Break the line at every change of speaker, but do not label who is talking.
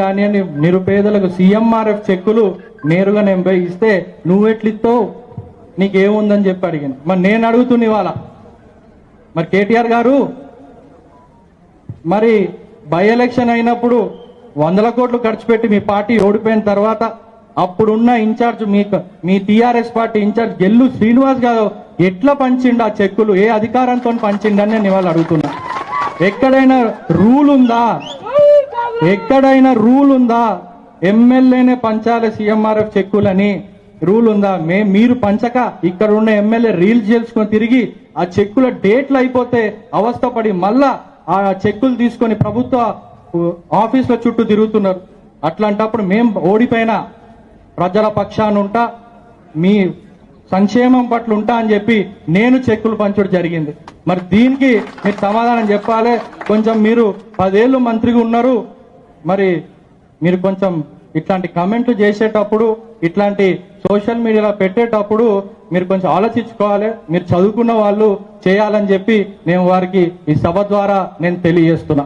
కానీ అని నిరుపేదలకు సీఎంఆర్ఎఫ్ చెక్కులు నేరుగా నేను పోయి ఇస్తే నువ్వెట్లిస్తావు నీకేముందని చెప్పి అడిగింది మరి నేను అడుగుతున్నా ఇవాళ. మరి కేటీఆర్ గారు మరి బై ఎలక్షన్ అయినప్పుడు వందల కోట్లు ఖర్చు పెట్టి మీ పార్టీ ఓడిపోయిన తర్వాత అప్పుడున్న ఇన్ఛార్జ్ మీ మీ TRS party incharge Gellu Srinivas గారు ఎట్లా పంచిండు ఆ చెక్కులు? ఏ అధికారంతో పంచిండని నేను ఇవాళ అడుగుతున్నా. ఎక్కడైనా రూల్ ఉందా? ఎక్కడైనా రూల్ ఉందా? ఎమ్మెల్యేనే పంచాలి సీఎంఆర్ఎఫ్ చెక్కులని. రూల్ ఉందా? మే మీరు పంచక ఇక్కడ ఉన్న ఎమ్మెల్యే రీల్స్ చేసుకొని తిరిగి ఆ చెక్కుల డేట్లు అయిపోతే అవస్థపడి మళ్ళా ఆ చెక్కులు తీసుకొని ప్రభుత్వ ఆఫీసుల చుట్టూ తిరుగుతున్నారు. అట్లాంటప్పుడు మేం ఓడిపోయినా ప్రజల పక్షాన ఉంటా మీ సంక్షేమం పట్ల ఉంటా అని చెప్పి నేను చెక్కులు పంచడం జరిగింది. మరి దీనికి మీరు సమాధానం చెప్పాలి. కొంచెం మీరు పదేళ్ళు మంత్రిగా ఉన్నారు. మరి మీరు కొంచెం ఇట్లాంటి కమెంట్లు చేసేటప్పుడు ఇట్లాంటి సోషల్ మీడియాలో పెట్టేటప్పుడు మీరు కొంచెం ఆలోచించుకోవాలి. మీరు చదువుకున్న వాళ్ళు చేయాలని చెప్పి నేను వారికి ఈ సభ ద్వారా నేను తెలియజేస్తున్నా.